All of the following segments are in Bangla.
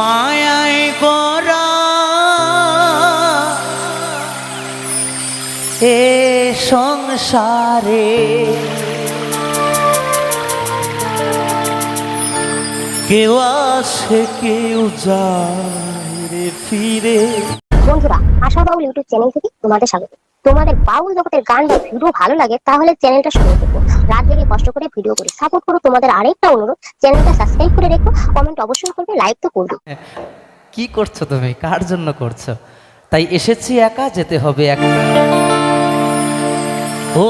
মায়ায় করা। এ সংসারে কেউ আসে, কেউ যায় রে ফিরে। বন্ধুরা, আশা বাউল ইউটিউব চ্যানেল থেকে তোমাদের স্বাগত। তোমাদের বাউল জগতের গান বা ভিডিও ভালো লাগে, তাহলে চ্যানেলটা শুরু করব রাত জেগে কষ্ট করে ভিডিও করি। সাপোর্ট করো তোমাদের আরেকটা অনুরোধ, চ্যানেলটা সাবস্ক্রাইব করে রেখো কমেন্ট অবশ্যই করবে লাইক তো করবে। কি করছ তুমি? কার জন্য করছ? তাই এসেছি একা, যেতে হবে একা। ও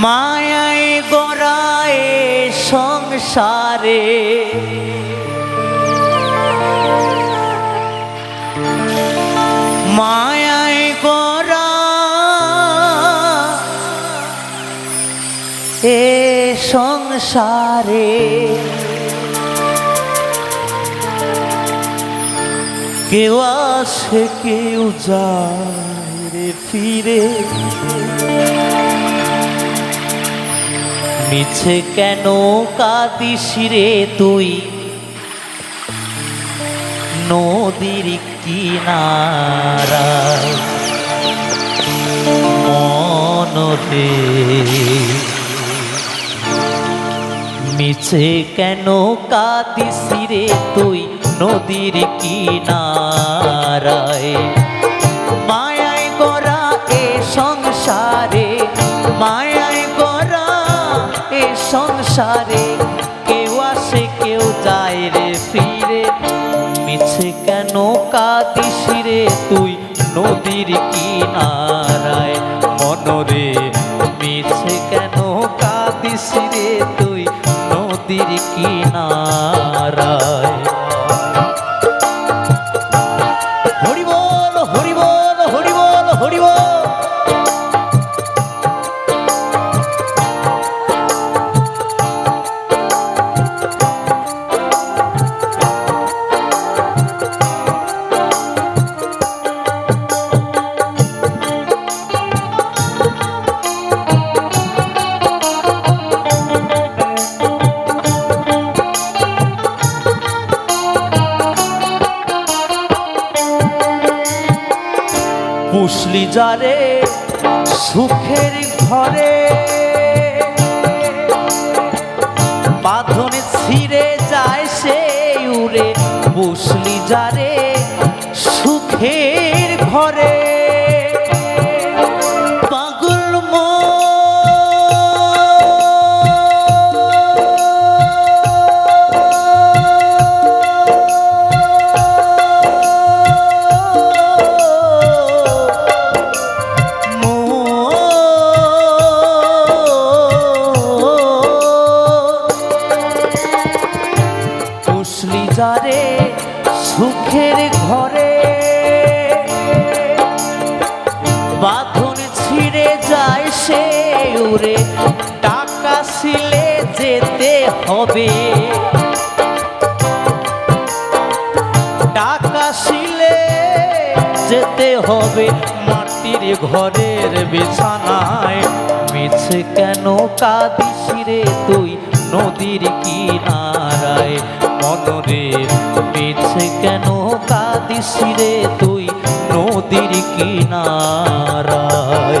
মায়ায় গড়ায় সংসারে। মায়ায় গড়া এ সংসারে। কেউ আসে কেউ যায় রে ফিরে। মিছে কেন কাঁদিস রে তুই? নদীর কিনারায় মন রে মিছে কেন কাঁদিস রে তুই? নদীর কিনারায় সংসারে কেউ আসে, কেউ যায় রে ফিরে। মিছে কেন কাঁদিস রে তুই নদীর কিনারায়? মনরে মিছে কেন কাঁদিস রে তুই নদীর কিনারায়? হরি বল হরি বল পুষলি যারে সুখের ঘরে। বাঁধনে ছিঁড়ে যায় সে উড়ে পুষলি যারে সুখের ঘরে। উড়ে টাকা সিলে যেতে হবে। টাকা শিলে যেতে হবে মাটির ঘরের বিছানায়। মিছে কেন কাঁদিস রে তুই নদীর কিনারায়? মনরে মিছে কেন কাঁদিস রে তুই নদীর কিনারায়?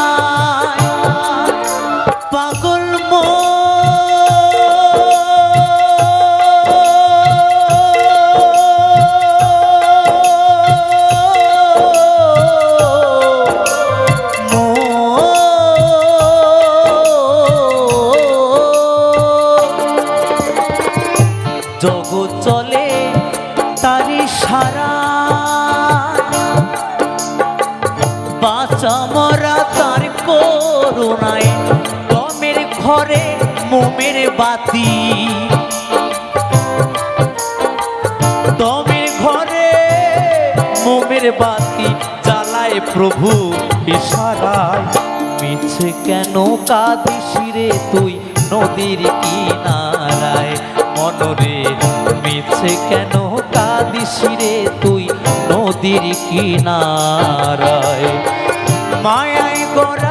করুণায় দমের ঘরে মোমের বাতি। দমের ঘরে মোমের বাতি জ্বালায় প্রভু ইশারায়। মিছে কেন কাঁদিস তুই নদীর কিনারায়? মনরে মিছে কেন কাঁদিস তুই নদীর কিনারায়? মায়ায় গড়া